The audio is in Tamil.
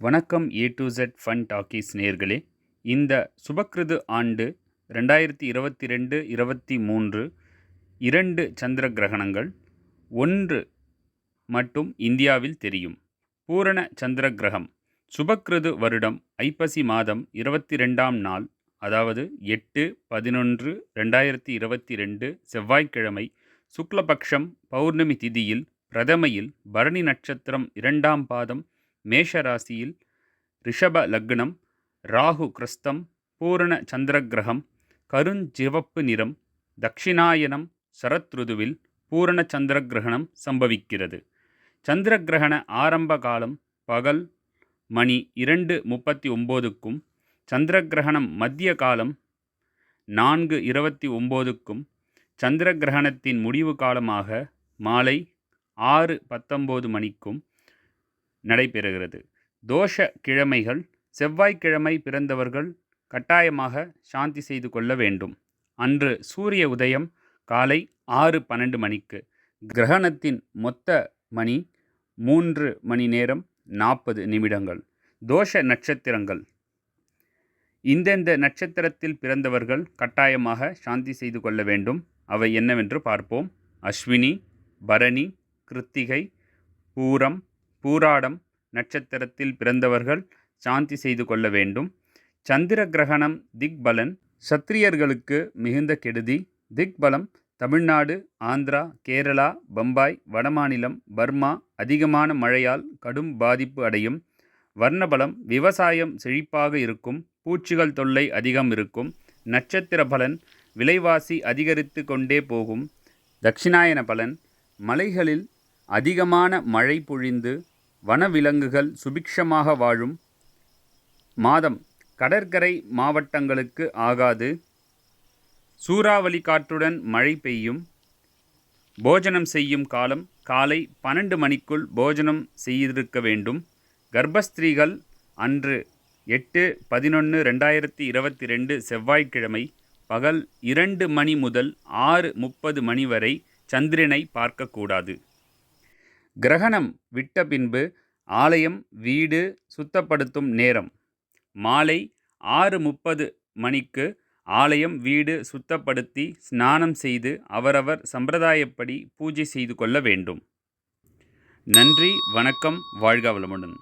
வணக்கம் A to Z fun talkies நேர்களே இந்த சுபக்கிருது ஆண்டு ரெண்டாயிரத்தி இருபத்தி ரெண்டு இருபத்தி மூன்று இரண்டு சந்திர கிரகணங்கள் ஒன்று மட்டும் இந்தியாவில் தெரியும். பூரண சந்திர கிரகம் சுபக்கிருது வருடம் ஐப்பசி மாதம் இருபத்தி ரெண்டாம் நாள் அதாவது எட்டு பதினொன்று ரெண்டாயிரத்தி இருபத்தி ரெண்டு செவ்வாய்க்கிழமை சுக்லபக்ஷம் பௌர்ணமி திதியில் பிரதமையில் பரணி நட்சத்திரம் இரண்டாம் பாதம் மேஷ ராசியில் ரிஷப லக்னம் ராகு கிறிஸ்தம் பூரண சந்திரகிரகம் கருஞ்சிவப்பு நிறம் தக்ஷிணாயனம் சரத்ருதுவில் பூரண சந்திரகிரகணம் சம்பவிக்கிறது. சந்திரகிரகண ஆரம்ப காலம் பகல் மணி இரண்டு முப்பத்தி ஒம்போதுக்கும் சந்திரகிரகணம் மத்திய காலம் நான்கு இருபத்தி ஒம்போதுக்கும் சந்திரகிரகணத்தின் முடிவு காலமாக மாலை ஆறு பத்தொம்போது மணிக்கும் நடைபெறுகிறது. தோஷ கிழமைகள் செவ்வாய்க்கிழமை பிறந்தவர்கள் கட்டாயமாக சாந்தி செய்து கொள்ள வேண்டும். அன்று சூரிய உதயம் காலை ஆறு பன்னெண்டு மணிக்கு. கிரகணத்தின் மொத்த மணி மூன்று மணி நேரம் நாற்பது நிமிடங்கள். தோஷ நட்சத்திரங்கள். இந்தெந்த நட்சத்திரத்தில் பிறந்தவர்கள் கட்டாயமாக சாந்தி செய்து கொள்ள வேண்டும். அவை என்னவென்று பார்ப்போம். அஸ்வினி பரணி கிருத்திகை பூரம் பூராடம் நட்சத்திரத்தில் பிறந்தவர்கள் சாந்தி செய்து கொள்ள வேண்டும். சந்திர கிரகணம் திக்பலன் சத்திரியர்களுக்கு மிகுந்த கெடுதி. திக்பலம் தமிழ்நாடு ஆந்திரா கேரளா பம்பாய் வடமாநிலம் பர்மா அதிகமான மழையால் கடும் பாதிப்பு அடையும். வர்ணபலம் விவசாயம் செழிப்பாக இருக்கும். பூச்சிகள் தொல்லை அதிகம் இருக்கும். நட்சத்திர பலன் விலைவாசி அதிகரித்து கொண்டே போகும். தட்சிணாயன பலன் மலைகளில் அதிகமான மழை பொழிந்து வனவிலங்குகள் சுபிக்ஷமாக வாழும் மாதம் கடற்கரை மாவட்டங்களுக்கு ஆகாது. சூறாவளி காற்றுடன் மழை பெய்யும். போஜனம் செய்யும் காலம் காலை பன்னெண்டு மணிக்குள் போஜனம் செய்திருக்க வேண்டும். கர்ப்பஸ்திரீகள் அன்று எட்டு பதினொன்று ரெண்டாயிரத்தி இருபத்தி ரெண்டு செவ்வாய்க்கிழமை பகல் இரண்டு மணி முதல் ஆறு முப்பது மணி வரை சந்திரனை பார்க்கக்கூடாது. கிரகணம் விட்ட பின்பு ஆலயம் வீடு சுத்தப்படுத்தும் நேரம். மாலை ஆறு முப்பது மணிக்கு ஆலயம் வீடு சுத்தப்படுத்தி ஸ்நானம் செய்து அவரவர் சம்பிரதாயப்படி பூஜை செய்து கொள்ள வேண்டும். நன்றி வணக்கம் வாழ்க வளமுடன்.